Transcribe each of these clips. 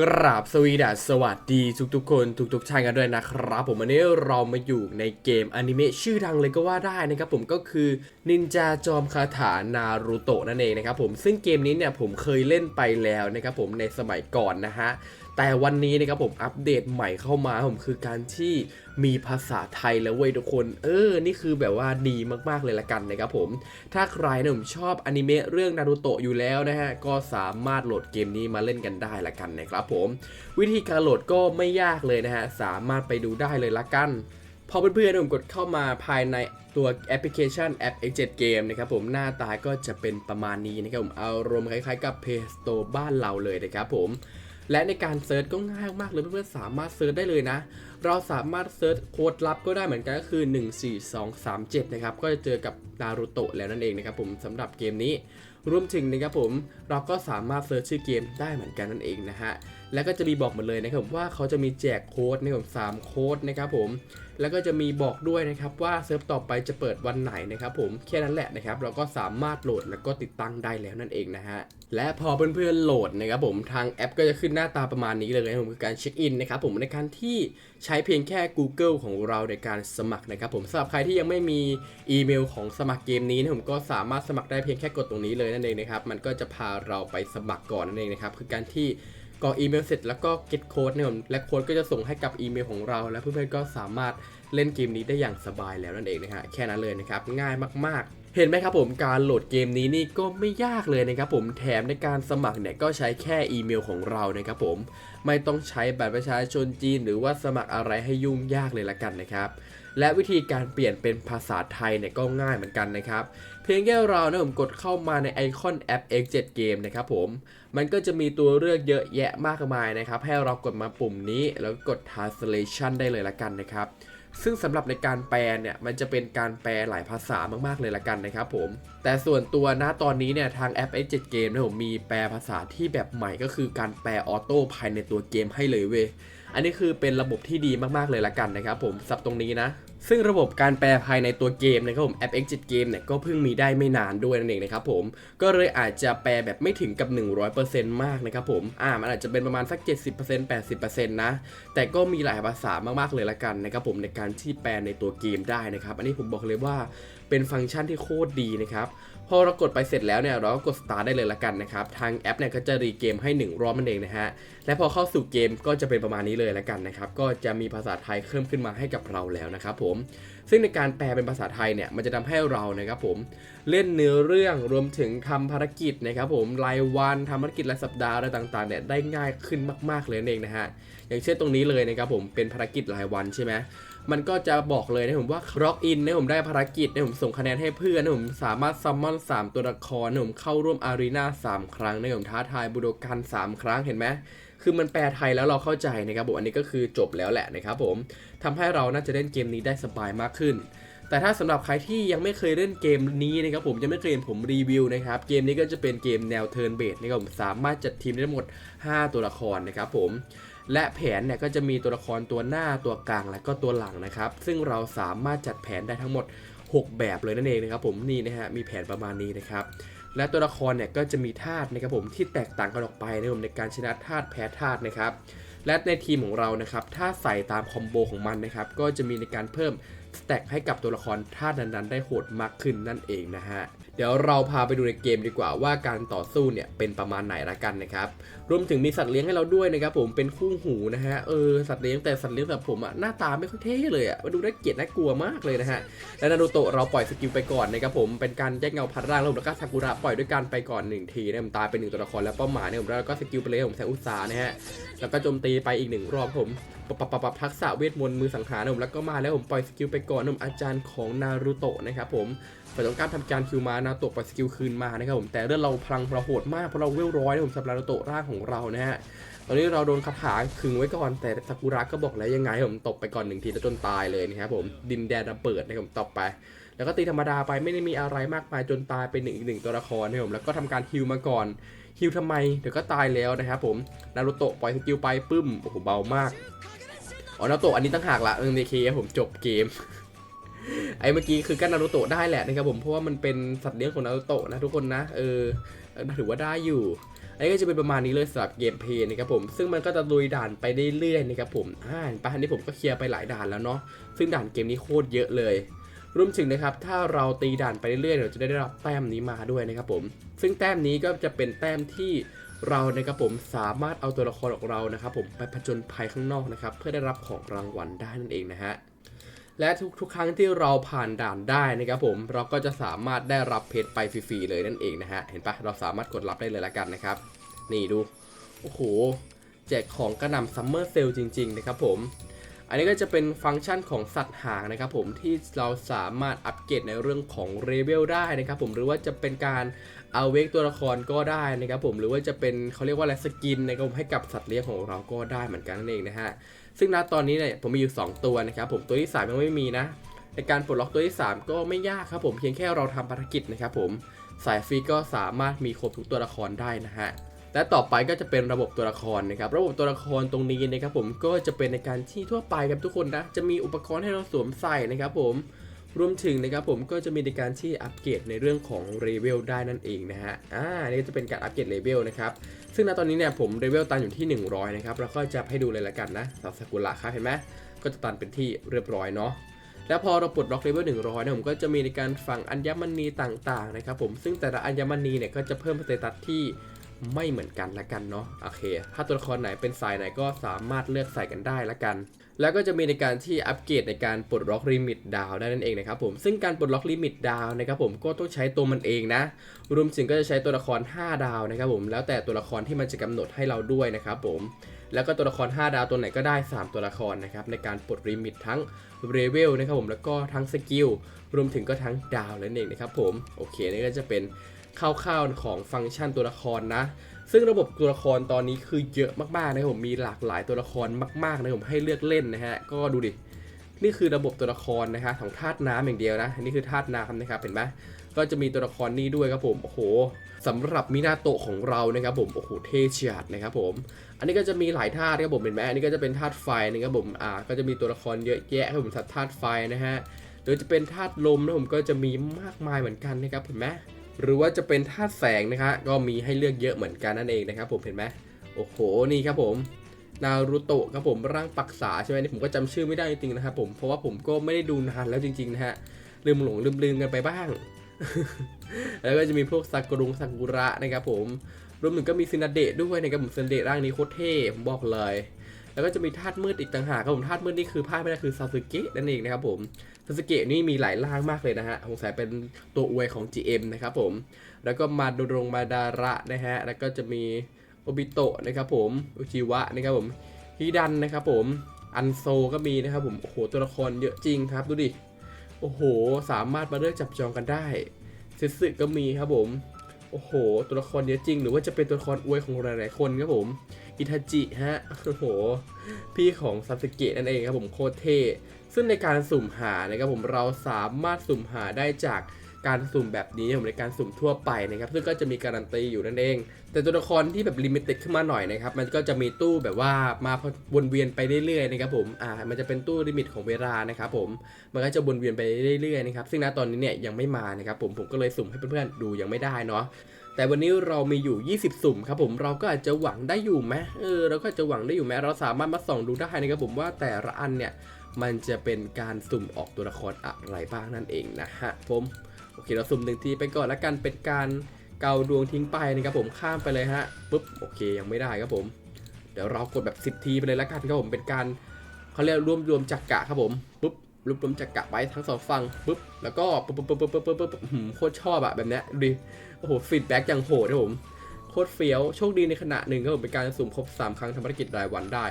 กราบสวีดัสสวัสดีทุกทุกคนทุกๆท่ายกันด้วยนะครับ ผมวันนี้เรามาอยู่ในเกมอนิเมะชื่อดังเลยก็ว่าได้นะครับผมก็คือนินจาจอมคาถานารูโตะนั่นเองนะครับผมซึ่งเกมนี้เนี่ยผมเคยเล่นไปแล้วนะครับผมในสมัยก่อนนะฮะ แต่วันนี้นะครับผมอัปเดตใหม่เข้ามาผมคือการที่มีภาษาไทยแล้วเว้ยทุกคน เออ นี่คือแบบว่าดีมากๆเลยละกันนะครับผม ถ้าใครนี่ยผมชอบอนิเมะเรื่องนารูโตะอยู่แล้วนะฮะ ก็สามารถโหลดเกมนี้มาเล่นกันได้ละกันนะครับผม วิธีการโหลดก็ไม่ยากเลยนะฮะ สามารถไปดูได้เลยละกันพอเพื่อนๆผมกดเข้ามาภายในตัวแอปพลิเคชันแอป X7 Game นะครับผมหน้าตาก็จะเป็นประมาณนี้นะครับผมอารมณ์คล้ายๆกับ Play Store บ้านเราเลยนะครับผม และในการเซิร์ชก็ง่ายมากเลยเพื่อนๆสามารถเซิร์ชได้เลยนะ เราสามารถเซิร์ชโค้ดลับก็ได้เหมือนกันก็คือ 14237 นะครับ ก็จะเจอกับนารูโตะแล้วนั่นเองนะครับผมสำหรับเกมนี้ รวมถึงนะครับผมเราก็สามารถเซิร์ชชื่อเกมได้เหมือนกันนั่นเองนะฮะ แล้วก็จะมีบอกหมดเลยนะครับว่าเขาจะมีแจกโค้ดนะครับสามโค้ดนะครับผม แล้วก็จะมีบอกด้วยนะครับว่าเซิร์ฟต่อไปจะเปิดวันไหนนะครับผมแค่นั้นแหละนะครับเราก็สามารถโหลดแล้วก็ติดตั้งได้แล้วนั่นเองนะฮะและพอเพื่อนๆโหลดนะครับผมทางแอปก็จะขึ้นหน้าตาประมาณนี้เลยนะครับผมคือการเช็คอินนะครับผมในการที่ใช้เพียงแค่ Google ของเราในการสมัครนะครับผมสำหรับใครที่ยังไม่มีอีเมลของสมัครเกมนี้นะผมก็สามารถสมัครได้เพียงแค่กดตรงนี้เลยนั่นเองนะครับมันก็จะพาเราไปสมัครก่อนนั่นเองนะครับคือการที่ กรอกอีเมลเสร็จแล้วก็ get code เนี่ยและโค้ดก็จะส่งให้กับอีเมลของเรา และเพื่อนๆก็สามารถเล่นเกมนี้ได้อย่างสบายแล้วนั่นเองนะฮะแค่นั้นเลยนะครับง่ายมากๆ เห็นไหมครับผมการโหลดเกมนี้นี่ก็ไม่ยากเลยนะครับผมแถมในการสมัครเนี่ยก็ใช้แค่อีเมลของเรานะครับผมไม่ต้องใช้บัตรประชาชนจีน หรือว่าสมัครอะไรให้ยุ่งยากเลยละกันนะครับและวิธีการเปลี่ยนเป็นภาษาไทยเนี่ยก็ง่ายเหมือนกันนะครับเพียงแค่เรานะผมกดเข้ามาในไอคอนแอป X7 Game นะครับผมมันก็จะมีตัวเลือกเยอะแยะมากมายนะครับให้เรากดมาปุ่มนี้แล้วกด translation ได้เลยละกันนะครับ ซึ่งสำหรับในการแปลเนี่ยมันจะเป็นการแปลหลายภาษามากๆเลยละกันนะครับผม แต่ส่วนตัวนะตอนนี้เนี่ยทางแอป X7 Game นะผมมีแปลภาษาที่แบบใหม่ก็คือการแปลออโต้ภายในตัวเกมให้เลยเว้ยอันนี้คือเป็นระบบที่ดีมากๆเลยละกันนะครับผมสับตรงนี้นะ ซึ่งระบบการแปลภายในตัวเกมนะครับผมแอป X7 Game เนี่ยก็เพิ่งมีได้ไม่นานด้วยนั่นเองนะครับผมก็เลยอาจจะแปลแบบไม่ถึงกับ 100%มากนะครับผมอ่ามันอาจจะเป็นประมาณสัก 70% 80%นะแต่ก็มีหลายภาษามากๆเลยละกันนะครับผมในการที่แปลในตัวเกมได้นะครับ อันนี้ผมบอกเลยว่า เป็นฟังก์ชันที่โคตรดีนะครับพอเรากดไปเสร็จแล้วเนี่ยเราก็กด start ได้เลยละกันนะครับ ทางแอปเนี่ยก็จะรีเกมให้ 1 รอบนั่นเองนะฮะ และพอเข้าสู่เกมก็จะเป็นประมาณนี้เลยละกันนะครับ ก็จะมีภาษาไทยเพิ่มขึ้นมาให้กับเราแล้วนะครับผมซึ่งในการแปลเป็นภาษาไทยเนี่ยมันจะทำให้เรานะครับผมเล่นเนื้อเรื่องรวมถึงทำภารกิจนะครับผมรายวันทำภารกิจรายสัปดาห์อะไรต่างๆเนี่ยได้ง่ายขึ้นมาก ๆเลยนั่นเองนะฮะอย่างเช่นตรงนี้เลยนะครับผมเป็นภารกิจรายวันใช่ไหมมันก็จะบอกเลยนะผมว่า log in นนะผมได้ภารกิจนะผมส่งคะแนนให้เพื่อนนะผมสามารถซัมมอน3 ตัวละครนะผมเข้าร่วมอารีนา3 ครั้งนะผมท้าทายบูโดกัน3 ครั้งเห็นไหม คือมันแปลไทยแล้วเราเข้าใจนะครับผมอันนี้ก็คือจบแล้วแหละนะครับผมทำให้เราน่าจะเล่นเกมนี้ได้สบายมากขึ้น แต่ถ้าสำหรับใครที่ยังไม่เคยเล่นเกมนี้นะครับผมยังไม่เคยเห็นผมรีวิวนะครับเกมนี้ก็จะเป็นเกมแนวเทิร์นเบสนะครับผมสามารถจัดทีมได้ทั้งหมด 5 ตัวละครนะครับผมและแผนเนี่ยก็จะมีตัวละครตัวหน้าตัวกลางและก็ตัวหลังนะครับ ซึ่งเราสามารถจัดแผนได้ทั้งหมด 6 แบบเลยนั่นเองนะครับผมนี่นะฮะมีแผนประมาณนี้นะครับ และตัวละครเนี่ยก็จะมีธาตุนะครับผมที่แตกต่างกันออกไปนะครับผมในการชนะธาตุแพ้ธาตุนะครับและในทีมของเรานะครับถ้าใส่ตามคอมโบของมันนะครับก็จะมีในการเพิ่มสแต็กให้กับตัวละครธาตุนั้นๆได้โหดมากขึ้นนั่นเองนะฮะเดี๋ยวเราพาไปดูในเกมดีกว่าว่าการต่อสู้เนี่ยเป็นประมาณไหนละกันนะครับ รวมถึงมีสัตว์เลี้ยงให้เราด้วยนะครับผมเป็นคู่หูนะฮะเออสัตว์เลี้ยงแต่สัตว์เลี้ยงแบบผมอะหน้าตาไม่ค่อยเท่เลยอะมาดูน่าเกลียดน่ากลัวมากเลยนะฮะและนารูโตะเราปล่อยสกิลไปก่อนนะครับผมเป็นการแยกเงาพัดร่างแล้วผมแล้วก็ซากุระปล่อยด้วยกันไปก่อนหนึ่งทีนะผมตายไปหนึ่งตัวละครแล้วเป้าหมายเนี่ยผมแล้วก็สกิลไปเลยผมแซงอุตสานะฮะแล้วก็โจมตีไปอีกหนึ่งรอบผมปรับปรับปับปรับทักษะเวทมนต์มือสังหารผมแล้วก็มาแล้วผมปล่อยสกิลไปก่อนผมอาจารย์ของนารูโตะนะครับผม ฝ่ายตรงข้ามทำการคิวมานาโตะปล่อยสกิลคืนมานะครับผมแต่เรื่องเราพลังเราโหดมากเพราะเราเวลร้อยนะผมสำหรับนาโตะร่างของเรานะฮะตอนนี้เราโดนคาถาขึงไว้ก่อนแต่ซากุระก็บอกแล้วยังไงผมตบไปก่อนหนึ่งทีแล้วจนตายเลยนะครับผมดินแดนระเบิดนะครับผมตบไป แล้วก็ตีธรรมดาไปไม่ได้มีอะไรมากมายจนตายไปหนึ่งอีกหนึ่งตัวละครนะครับผมแล้วก็ทำการฮิวมาก่อนฮิวทำไมเดี๋ยวก็ตายแล้วนะครับผมนารูโตะปล่อยสกิลไปปึ้มโอ้โหเบามากอ๋อนารูโตะอันนี้ตั้งหากละเออในเคผมจบเกม ไอ้เมื่อกี้คือก็นารูโตะได้แหละนะครับผมเพราะว่ามันเป็นสัตว์เลี้ยงของนารูโตะนะทุกคนนะเออถือว่าได้อยู่อันนี้ก็จะเป็นประมาณนี้เลยสำหรับเกมเพลย์นะครับผมซึ่งมันก็จะลุยด่านไปเรื่อยๆนะครับผมอ่านปะอันนี้ผมก็เคลียร์ไปหลายด่านแล้วเนาะซึ่งด่านเกมนี้โคตรเยอะเลยรวมถึงนะครับถ้าเราตีด่านไปเรื่อยๆเราจะได้รับแต้มนี้มาด้วยนะครับผม ซึ่งแต้มนี้ก็จะเป็นแต้มที่เรานะครับผมสามารถเอาตัวละครของเรานะครับผมไปผจญภัยข้างนอกนะครับเพื่อได้รับของรางวัลได้นั่นเองนะฮะ และทุกๆ ครั้งที่เราผ่านด่านได้นะครับผมเราก็จะสามารถได้รับเพชรไปฟรีๆเลยนั่นเองนะฮะเห็นปะเราสามารถกดรับได้เลยละกันนะครับ นี่ดูโอ้โหแจกของกระนำซัมเมอร์เซลจริงๆนะครับผมอันนี้ก็จะเป็นฟังก์ชันของสัตว์หางนะครับผมที่เราสามารถอัปเกรดในเรื่องของเลเวลได้นะครับผมหรือว่าจะเป็นการ เอาเวกตัวละครก็ได้นะครับผมหรือว่าจะเป็นเขาเรียกว่าอะไรสกินนะครับผมให้กับสัตว์เลี้ยงของเราก็ได้เหมือนกันนั่นเองนะฮะซึ่งณตอนนี้เนี่ยผมมีอยู่ 2 ตัวนะครับผมตัวที่3ยังไม่มีนะในการปลดล็อกตัวที่ 3 ก็ไม่ยากครับผมเพียงแค่เราทำภารกิจนะครับผมสายฟรีก็สามารถมีครบทุกตัวละครได้นะฮะและต่อไปก็จะเป็นระบบตัวละครนะครับ ระบบตัวละครตรงนี้นะครับผมก็จะเป็นในการที่ทั่วไปครับทุกคนนะจะมีอุปกรณ์ให้เราสวมใส่นะครับผม รวมถึงนะครับผมก็จะมีในการที่อัปเกรดในเรื่องของเลเวลได้นั่นเองนะฮะ อ่า นี่จะเป็นการอัปเกรดเลเวลนะครับ ซึ่งณตอนนี้เนี่ยผมเลเวลตันอยู่ที่ 100 นะครับเราก็จะให้ดูเลยละกันนะสาวซากุระครับเห็นไหมก็จะตันเป็นที่เรียบร้อยเนาะ แล้วพอเราปลดล็อกเลเวล100เนี่ยผมก็จะมีในการฝังอัญมณีต่างๆนะครับผม ซึ่งแต่ละอัญมณีเนี่ยก็จะเพิ่มสเตตัสที่ ไม่เหมือนกันละกันเนาะโอเค ถ้าตัวละครไหนเป็นสายไหนก็สามารถเลือกใส่กันได้ละกัน แล้วก็จะมีในการที่อัปเกรดในการปลดล็อกลิมิตดาวได้นั่นเองนะครับผมซึ่งการปลดล็อกลิมิตดาวนะครับผมก็ต้องใช้ตัวมันเองนะ รวมถึงก็จะใช้ตัวละคร 5 ดาวนะครับผมแล้วแต่ตัวละครที่มันจะกำหนดให้เราด้วยนะครับผมแล้วก็ตัวละคร 5 ดาวตัวไหนก็ได้ 3 ตัวละครนะครับในการปลดลิมิตทั้งเรเวลนะครับผมแล้วก็ทั้งสกิลรวมถึงก็ทั้งดาวนั่นเองนะครับผมโอเคนี่ก็จะเป็น คร่าวๆของฟังก์ชันตัวละครนะ ซึ่งระบบตัวละครตอนนี้คือเยอะมากๆนะครับผมมีหลากหลายตัวละครมากๆนะผมให้เลือกเล่นนะฮะก็ดูดินี่คือระบบตัวละครนะฮะของธาตุน้ำอย่างเดียวนะอันนี้คือธาตุน้ำนะครับเห็นไหมก็จะมีตัวละครนี้ด้วยครับผมโอ้โหสำหรับมินาโตะของเรานะครับผมโอ้โหเทเชียดนะครับผมอันนี้ก็จะมีหลายธาตุครับผมเห็นไหมอันนี้ก็จะเป็นธาตุไฟนะครับผมอ่าก็จะมีตัวละครเยอะแยะครับผมสัตว์ธาตุไฟนะฮะโดยจะเป็นธาตุลมนะผมก็จะมีมากมายเหมือนกันนะครับเห็นไหม หรือว่าจะเป็นธาตุแสงนะฮะก็มีให้เลือกเยอะเหมือนกันนั่นเองนะครับผมเห็นไหมโอ้โหนี่ครับผมนารูโตะครับผมร่างปักษาใช่ไหมนี่ผมก็จำชื่อไม่ได้จริงๆนะครับผมเพราะว่าผมก็ไม่ได้ดูนานแล้วจริงๆนะฮะลืมหลงลืมลืมกันไปบ้าง แล้วก็จะมีพวกซากุรุงซากุระนะครับผมรวมถึงก็มีซินาเดะด้วยนะครับผมซินาเดะร่างนี้โคตรเท่ผมบอกเลย แล้วก็จะมีธาตุมืดอีกต่างหากครับผมธาตุมืดนี่คือพลาดไม่ได้คือซาสึเกะนั่นเองนะครับผม ซาสึเกะนี่มีหลายร่างมากเลยนะฮะสงสัยเป็นตัวอวยของ GM นะครับผม แล้วก็มาดูรงมาดาระนะฮะ แล้วก็จะมีโอบิโตะนะครับผมอุจิวะนะครับผมฮิดันนะครับผมอันโซก็มีนะครับผม โอ้โห ตัวละครเยอะจริงครับ ดูดิ โอ้โห สามารถมาเลือกจับจองกันได้เซสึก็มีครับผม โอ้โห ตัวละครเยอะจริง หรือว่าจะเป็นตัวละครอวยของหลายๆคนครับผม อิทาจิฮะ โอ้โห พี่ของซาสึเกะนั่นเองครับผมโคตรเท่ ซึ่งในการสุ่มหานะครับผมเราสามารถสุ่มหาได้จากการสุ่มแบบนี้ผมในการสุ่มทั่วไปนะครับ ซึ่งก็จะมีการันตีอยู่นั่นเอง แต่ตัวละครที่แบบลิมิเต็ดขึ้นมาหน่อยนะครับ มันก็จะมีตู้แบบว่ามาวนเวียนไปเรื่อยๆนะครับผมอ่ามันจะเป็นตู้ลิมิตของเวลานะครับผมมันก็จะวนเวียนไปเรื่อยๆนะครับซึ่งณตอนนี้เนี่ยยังไม่มานะครับผมผมก็เลยสุ่มให้เพื่อนๆดูยังไม่ได้เนาะ แต่วันนี้เรามีอยู่ 20 สุ่มครับผมเราก็อาจจะหวังได้อยู่ไหมเออเราก็จจะหวังได้อยู่ไหมเราสามารถมาส่องดูได้นะครับผมว่าแต่ละอันเนี่ยมันจะเป็นการสุ่มออกตัวละครอะไรบ้างนั่นเองนะฮะผมโอเคเราสุ่มหนึ่งทีไปก่อนแล้วกันเป็นการเกาดวงทิ้งไปนะครับผมข้ามไปเลยฮะปุ๊บโอเคยังไม่ได้ครับผม เดี๋ยวเรากดแบบ 10 ทีไปเลยแล้วกันครับผมเป็นการเขาเรียกรวมรวมจักกะครับผมปุ๊บ รวบรวมจักกะไว้ทั้งสองฝั่งปุ๊บแล้วก็ปุ๊บปุ๊บปุ๊บปุ๊บปุ๊บปุ๊บปุ๊บโคตรชอบอะแบบเนี้ยดิโอ้โหฟีดแบ็กอย่างโหดครับผมโคตรเฟี้ยวโชคดีในขณะหนึ่งครับผมเป็นการสุ่มครบ 3 ครั้งทำภารกิจรายวันได้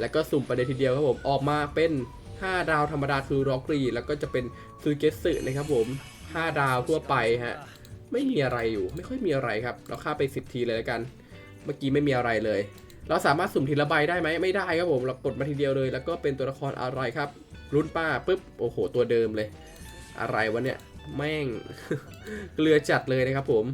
แล้วก็สุ่มไปเลยทีเดียวครับผมออกมาเป็น 5 ดาวธรรมดาคือร็อกรีแล้วก็จะเป็นซูเกสึนะครับผม 5 ดาวทั่วไปฮะไม่มีอะไรอยู่ไม่ค่อยมีอะไรครับ เราค่าไป 10 ทีเลยแล้วกัน เมื่อกี้ไม่มีอะไรเลย เราสามารถสุ่มทีละใบได้ไหมไม่ได้ครับผมเรากดมาทีเดียวเลย แล้วก็เป็นตัวละครอะไรครับ รุ่นป้าปุ๊บโอ้โหตัวเดิมเลย อะไรวะเนี่ยแม่งเกลือจัดเลยนะครับผม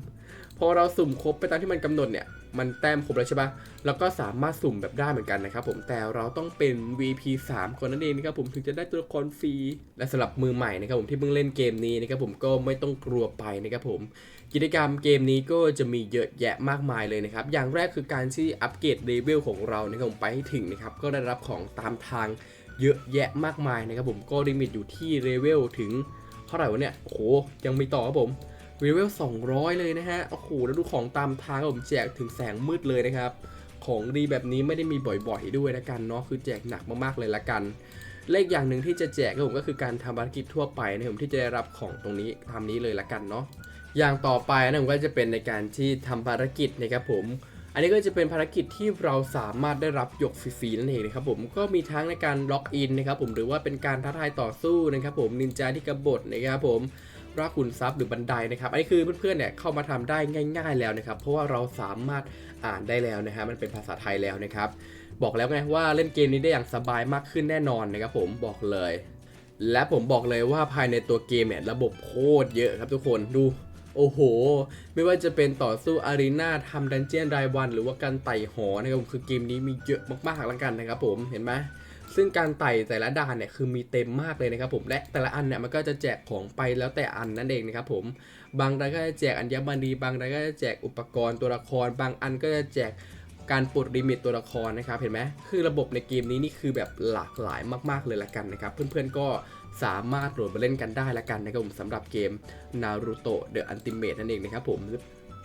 พอเราสุ่มครบไปตามที่มันกำหนดเนี่ยมันแต้มครบแล้วใช่ปะแล้วก็สามารถสุ่มแบบได้เหมือนกันนะครับผมแต่เราต้องเป็น VP 3คนนั่นเองนะครับผมถึงจะได้ตัวละครฟรี และสำหรับมือใหม่นะครับผมที่เพิ่งเล่นเกมนี้นะครับผมก็ไม่ต้องกลัวไปนะครับผม กิจกรรมเกมนี้ก็จะมีเยอะแยะมากมายเลยนะครับ อย่างแรกคือการที่อัปเกรดเลเวลของเรานะครับผมไปให้ถึงนะครับก็ได้รับของตามทาง เยอะแยะมากมายนะครับผมก็ลิมิตอยู่ที่เลเวลถึงเท่าไหร่วะเนี่ยโอ้โหยังมีต่อครับผมเลเวล200 เลยนะฮะโอ้โหแล้วดูของตามทางผมแจกถึงแสงมืดเลยนะครับ ของดีแบบนี้ไม่ได้มีบ่อยๆด้วยนะกันเนาะคือแจกหนักมากๆเลยละกันเลขอย่างหนึ่งที่จะแจกครับผมก็คือการทำภารกิจทั่วไปนะผมที่จะได้รับของตรงนี้ทำนี้เลยละกันเนาะอย่างต่อไปนะผมก็จะเป็นในการที่ทำภารกิจนะครับผม อันนี้ก็จะเป็นภารกิจที่เราสามารถได้รับหยกฟรีๆนั่นเองนะครับผมก็มีทั้งในการล็อกอินนะครับผมหรือว่าเป็นการท้าทายต่อสู้นะครับผมนินจาที่กบฏนะครับผมรากขุนทรัพย์หรือบันไดนะครับอันนี้คือเพื่อนๆเนี่ยเข้ามาทำได้ง่าย ๆแล้วนะครับ เพราะว่าเราสามารถอ่านได้แล้วนะฮะมันเป็นภาษาไทยแล้วนะครับ บอกแล้วไงว่าเล่นเกมนี้ได้อย่างสบายมากขึ้นแน่นอนนะครับผมบอกเลย และผมบอกเลยว่าภายในตัวเกมเนี่ยระบบโคตรเยอะครับทุกคนดู โอ้โห ไม่ว่าจะเป็นต่อสู้อารีนาทำดันเจียนรายวัน หรือว่าการไต่หอนะครับผมคือเกมนี้มีเยอะมากๆแล้วกันนะครับผมเห็นไหมซึ่งการไต่แต่ละด่านเนี่ยคือมีเต็มมากเลยนะครับผมและแต่ละอันเนี่ยมันก็จะแจกของไปแล้วแต่อันนั่นเองนะครับผมบางรายก็จะแจกอัญมณีบางรายก็จะแจกอุปกรณ์ตัวละคร บางอันก็จะแจกการปลดลิมิตตัวละครนะครับเห็นไหมคือระบบในเกมนี้นี่คือแบบหลากหลายมาก ๆเลยละกันนะครับ เพื่อนๆก็ สามารถโหลดมาเล่นกันได้ละกันนะครับผมสำหรับเกม Naruto The Ultimate นั่นเองนะครับผม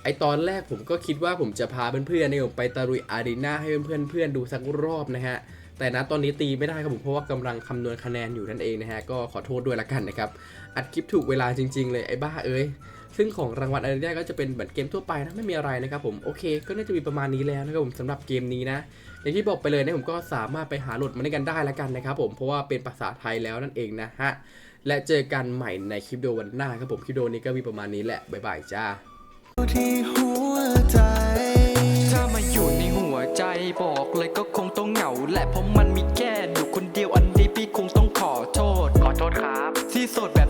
ไอตอนแรกผมก็คิดว่าผมจะพาเพื่อนๆเนี่ยผมไปตะลุยอารีนาให้เพื่อนๆดูสักรอบนะฮะแต่นะตอนนี้ตีไม่ได้ครับผมเพราะว่ากำลังคำนวณคะแนนอยู่นั่นเองนะฮะก็ขอโทษด้วยละกันนะครับอัดคลิปถูกเวลาจริง ๆ เลยไอ้บ้าเอ้ย ซึ่งของรางวัลอารีนาก็จะเป็นเหมือนเกมทั่วไปนะไม่มีอะไรนะครับผมโอเค ก็น่าจะมีประมาณนี้แล้วนะครับผมสำหรับเกมนี้นะอย่างที่บอกไปเลยนะผมก็สามารถไปหาโหลดมาเล่นกันได้ละกันนะครับผมเพราะว่าเป็นภาษาไทยแล้วนั่นเองนะฮะและเจอกันใหม่ในคลิปวิดีโอวันหน้าครับผมคลิปวิดีโอนี้ก็มีประมาณนี้แหละบ๊ายบายจ้าที่หัวใจถ้ามาอยู่ในหัวใจบอกเลยก็คงต้องเหงาแหละเพราะมันมีแค่อยู่คนเดียวอันนี้พี่คงต้องขอโทษขอโทษครับ ที่โสดแบบ